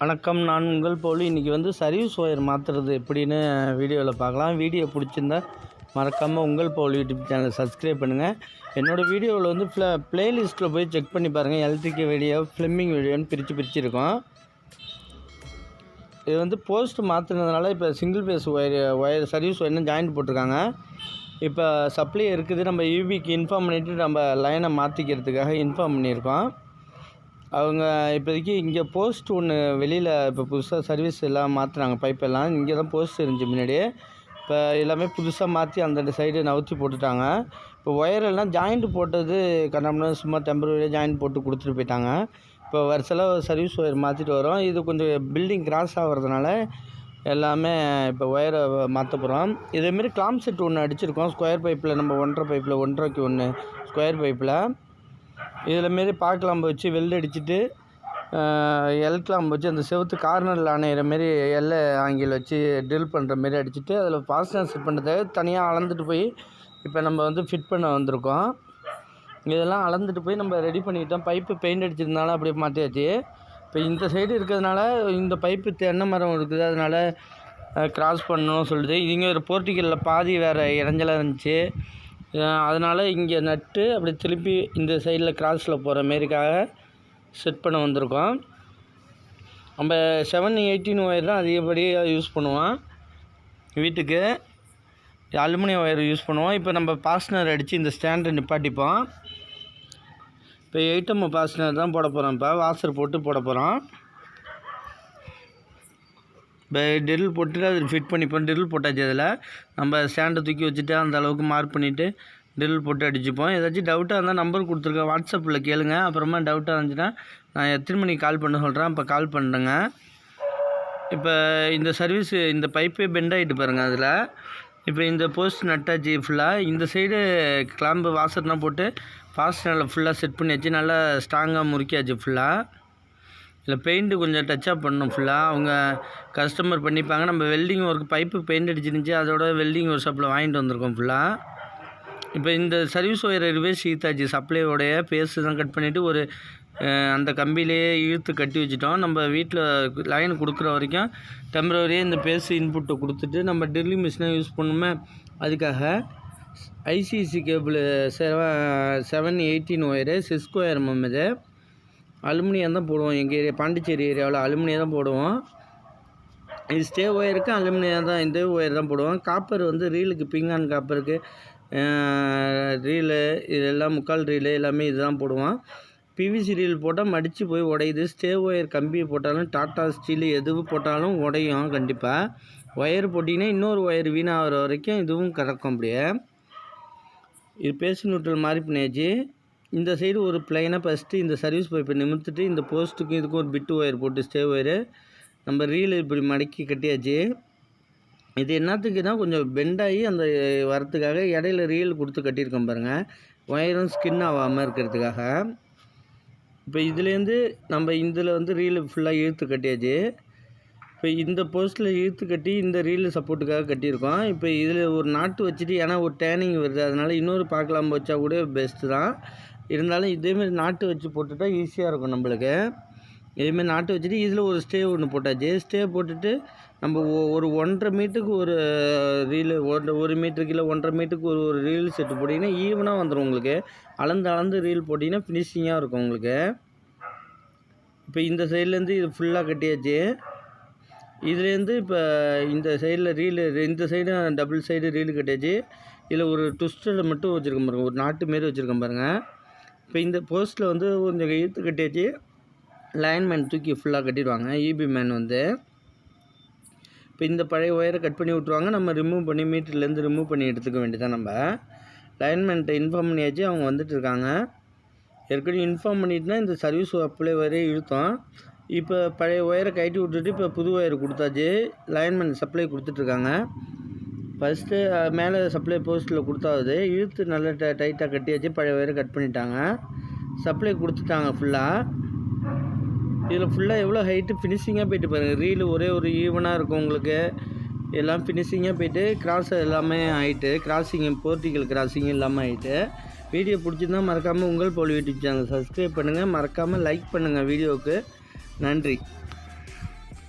வணக்கம் நான் உங்கள் போலி. இன்றைக்கி வந்து சர்வீஸ் ஒயர் மாற்றுறது எப்படின்னு வீடியோவில் பார்க்கலாம். வீடியோ பிடிச்சிருந்தா மறக்காமல் உங்கள் போல் யூடியூப் சேனலை சப்ஸ்கிரைப் பண்ணுங்கள் என்னோடய வீடியோவில் வந்து ப்ளே ப்ளேலிஸ்ட்டில் போய் செக் பண்ணி பாருங்கள் எலக்ட்ரிக் வீடியோ ஃபிலிமிங் வீடியோன்னு பிரித்து பிரிச்சிருக்கோம். இது வந்து போஸ்ட் மாற்றினதுனால இப்போ single phase wire wire service ஒயர்னு joint போட்டிருக்காங்க. இப்போ சப்ளை இருக்குது. நம்ம யூபிக்கு இன்ஃபார்ம் பண்ணிவிட்டு நம்ம லைனை மாற்றிக்கிறதுக்காக இன்ஃபார்ம் பண்ணியிருக்கோம். அவங்க இப்போதைக்கு இங்கே போஸ்ட் ஒன்று வெளியில் இப்போ புதுசாக சர்வீஸ் எல்லாம் மாற்றுறாங்க பைப் எல்லாம். இங்கே தான் போஸ்ட் இருந்துச்சு முன்னாடியே. இப்போ எல்லாமே புதுசாக மாற்றி அந்தந்த சைடு நவுத்தி போட்டுட்டாங்க. இப்போ ஒயரெல்லாம் ஜாயிண்ட் போட்டது கண்ணாமண்ணா சும்மா டெம்பரரியாக ஜாயிண்ட் போட்டு கொடுத்துட்டு போயிட்டாங்க. இப்போ வருஷத்தில் சர்வீஸ் ஒயர் மாற்றிட்டு வரோம். இது கொஞ்சம் பில்டிங் கிராஸ் ஆகிறதுனால எல்லாமே இப்போ ஒயரை மாற்ற போகிறோம் இதேமாரி கிளாம் செட் ஒன்று அடிச்சிருக்கோம். ஸ்கொயர் பைப்பில் நம்ம ஒன்றரை பைப்பில் ஒன்றரைக்கு ஒன்று ஸ்கொயர் பைப்பில் இதில் மாரி பார்க்கலாம் வச்சு வெல்ட் அடிச்சுட்டு எல் கிளாம்பு வச்சு அந்த செவுத்து கார்னரில் அணையிற மாரி எல்லை ஆங்கில் வச்சு ட்ரில் பண்ணுற மாரி அடிச்சுட்டு அதில் ஃபாஸ்ட்னர் செட் பண்ணுறதுக்கு தனியாக அளந்துட்டு போய் இப்போ நம்ம வந்து ஃபிட் பண்ண வந்திருக்கோம். இதெல்லாம் அளந்துட்டு போய் நம்ம ரெடி பண்ணிக்கிட்டோம். பைப்பு பெயிண்ட் அடிச்சிருந்தாலும் அப்படியே மாற்றியாச்சு இப்போ இந்த சைடு இருக்கிறதுனால இந்த பைப்பு தென்னை மரம் இருக்குது. அதனால் கிராஸ் பண்ணணும்னு சொல்லுது இங்கே ஒரு போர்ட்டிக்கலில் பாதி வேறு இறஞ்சலாக இருந்துச்சு. அதனால் இங்கே நட்டு அப்படி திருப்பி இந்த சைடில் கிராஸில் போகிற மாரிக்காக செட் பண்ண வந்திருக்கோம். நம்ம செவன் எயிட்டீன் ஒயர் தான் அதிகப்படியாக யூஸ் பண்ணுவோம். வீட்டுக்கு அலுமினியம் ஒயர் யூஸ் பண்ணுவோம். இப்போ நம்ம பாஸ்னர் அடித்து இந்த ஸ்டாண்டை நிப்பாட்டிப்போம். இப்போ எயிட்டம் பாஸ்னர் தான் போட போகிறோம் இப்போ. வாசர் போட்டு போட போகிறோம் இப்போ ட்ரில் போட்டுட்டு அது ஃபிட் பண்ணிப்போம் ட்ரில் போட்டாச்சு அதில். நம்ம ஸ்டாண்டை தூக்கி வச்சுட்டு அந்த அளவுக்கு மார்க் பண்ணிவிட்டு ட்ரில் போட்டு அடிச்சுப்போம். ஏதாச்சும் டவுட்டாக இருந்தால் நம்பர் கொடுத்துருக்கேன் வாட்ஸ்அப்பில் கேளுங்க. அப்புறமா டவுட்டாக இருந்துச்சுன்னா நான் எத்தனை மணிக்கு கால் பண்ண சொல்கிறேன் அப்போ கால் பண்ணுறேங்க இப்போ இந்த சர்வீஸ் இந்த பைப்பே பெண்ட் ஆகிட்டு பாருங்கள் அதில். இப்போ இந்த போஸ்ட் நட்டாச்சு ஃபுல்லாக இந்த சைடு கிளாம்பு வாசர்லாம் போட்டு ஃபாஸ்ட் நல்லா ஃபுல்லாக செட் பண்ணியாச்சு. நல்லா ஸ்ட்ராங்காக முறுக்கியாச்சு ஃபுல்லாக இல்லை பெயிண்ட்டு கொஞ்சம் டச்சப் பண்ணணும் ஃபுல்லாக அவங்க கஸ்டமர் பண்ணிப்பாங்க. நம்ம வெல்டிங் ஒர்க் பைப்பு பெயிண்ட் அடிச்சிருந்துச்சி அதோட வெல்டிங் ஒர்க் ஷாப்பில் வாங்கிட்டு வந்திருக்கோம் ஃபுல்லாக இப்போ இந்த சர்வீஸ் ஒயர் இதுவே சீதாஜி சப்ளையோடைய பேஸு தான் கட் பண்ணிவிட்டு ஒரு அந்த கம்பியிலேயே இழுத்து கட்டி வச்சுட்டோம். நம்ம வீட்டில் லைன் கொடுக்குற வரைக்கும் டெம்பரரியாக இந்த பேஸு இன்புட்டை கொடுத்துட்டு நம்ம ட்ரில்லிங் மிஷினை யூஸ் பண்ணுமே அதுக்காக ICC cable seven seven eighteen wire Cisco MM இது. அலுமினியம் தான் போடுவோம். எங்கள் ஏரியா பாண்டிச்சேரி ஏரியாவில் அலுமினியம் தான் போடுவோம். இது ஸ்டே ஒயருக்கு அலுமினியம் தான் இந்த ஒயர் தான் போடுவோம். காப்பர் வந்து ரீலுக்கு பிங்கான் காப்பருக்கு ரீலு இதெல்லாம் முக்கால் ரீலு எல்லாமே இதுதான் போடுவோம். பிவிசி ரீல் போட்டால் மடித்து போய் உடையுது. ஸ்டே ஒயர் கம்பி போட்டாலும் டாட்டா ஸ்டீல் எது போட்டாலும் உடையும் கண்டிப்பாக ஒயர் போட்டிங்கன்னா இன்னொரு ஒயர் வீணாகிற வரைக்கும் இதுவும் கறக்கும் அப்படியே. இது பேசி நூற்றல் மாதிரி பண்ணியாச்சு இந்த சைடு ஒரு பிளைனாக ஃபஸ்ட்டு இந்த சர்வீஸ் பைப்பை நிமித்துட்டு இந்த போஸ்ட்டுக்கும் இதுக்கும் ஒரு பிட்டு ஒயர் போட்டு ஸ்டே ஒயரு நம்ம ரீல் இப்படி மடக்கி கட்டியாச்சு. இது என்னத்துக்குன்னா கொஞ்சம் பெண்டாகி அந்த வரத்துக்காக இடையில ரீல் கொடுத்து கட்டியிருக்கோம் பாருங்கள் ஒயரும் ஸ்கின் ஆகாமல் இருக்கிறதுக்காக. இப்போ இதுலேருந்து நம்ம இதில் வந்து ரீல் ஃபுல்லாக இழுத்து கட்டியாச்சு. இப்போ இந்த போஸ்ட்டில் இழுத்து கட்டி இந்த ரீல் சப்போர்ட்டுக்காக கட்டியிருக்கோம். இப்போ இதில் ஒரு நாட்டு வச்சுட்டு ஏன்னா ஒரு டேனிங் வருது. அதனால் இன்னொரு பார்க்கலாம் வச்சா கூட பெஸ்ட்டு தான். இருந்தாலும் இதேமாரி நாட்டு வச்சு போட்டுட்டால் ஈஸியாக இருக்கும் நம்மளுக்கு. இதேமாரி நாட்டு வச்சுட்டு இதில் ஒரு ஸ்டே ஒன்று போட்டாச்சு. ஸ்டே போட்டுட்டு நம்ம ஒரு ஒன்றரை மீட்டருக்கு ஒரு ரீலு ஒன்றரை ஒரு மீட்டருக்கு இல்லை ஒன்றரை மீட்டருக்கு ஒரு ஒரு ரீல் செட்டு போட்டிங்கன்னா ஈவனாக வந்துடும் உங்களுக்கு. அளந்து அளந்து ரீல் போட்டிங்கன்னா ஃபினிஷிங்காக இருக்கும் உங்களுக்கு. இப்போ இந்த சைட்லேருந்து இது ஃபுல்லாக கட்டியாச்சு. இதுலேருந்து இப்போ இந்த சைடில் ரீலு இந்த சைடும் டபுள் சைடு ரீலு கட்டியாச்சு. இதில் ஒரு ட்விஸ்டரில் மட்டும் வச்சுருக்கேன் பாருங்கள் ஒரு நாட்டு மாரி வச்சுருக்கேன் பாருங்கள் இப்போ இந்த போஸ்ட்டில் வந்து கொஞ்சம் இழுத்து கட்டியாச்சு. லைன்மேன் தூக்கி ஃபுல்லாக கட்டிடுவாங்க. இபி மேன் வந்து. இப்போ இந்த பழைய ஒயரை கட் பண்ணி விட்ருவாங்க நம்ம ரிமூவ் பண்ணி மீட்டர்லேருந்து ரிமூவ் பண்ணி எடுத்துக்க வேண்டியதான் நம்ம. லைன்மேன்ட்ட இன்ஃபார்ம் பண்ணியாச்சு. அவங்க வந்துட்டு இருக்காங்க. ஏற்கனவே இன்ஃபார்ம் பண்ணிட்டுனா இந்த சர்வீஸ் அப்ளை வரையே இழுத்தோம். இப்போ பழைய ஒயரை கட்டி விட்டுட்டு இப்போ புது ஒயர் கொடுத்தாச்சு. லைன்மேன் சப்ளை கொடுத்துட்ருக்காங்க ஃபஸ்ட்டு மேலே சப்ளை போஸ்ட்டில் கொடுத்தாவது இழுத்து நல்லா ட டைட்டாக கட்டியாச்சு பழைய வயிறு கட் பண்ணிட்டாங்க. சப்ளை கொடுத்துட்டாங்க ஃபுல்லாக இதில் ஃபுல்லாக எவ்வளோ ஹைட்டு ஃபினிஷிங்காக போயிட்டு பாருங்கள் ரீலு ஒரே ஒரு ஈவனாக இருக்கும் உங்களுக்கு. எல்லாம் ஃபினிஷிங்காக போயிட்டு கிராஸ் எல்லாமே ஆகிட்டு கிராசிங் போர்ட்டிக்கல் கிராசிங் எல்லாமே ஆகிட்டு வீடியோ பிடிச்சிருந்தா மறக்காமல் உங்கள் போல் யூடியூப் சேனல் சப்ஸ்கிரைப் பண்ணுங்கள் மறக்காமல் லைக் பண்ணுங்கள் வீடியோவுக்கு. நன்றி.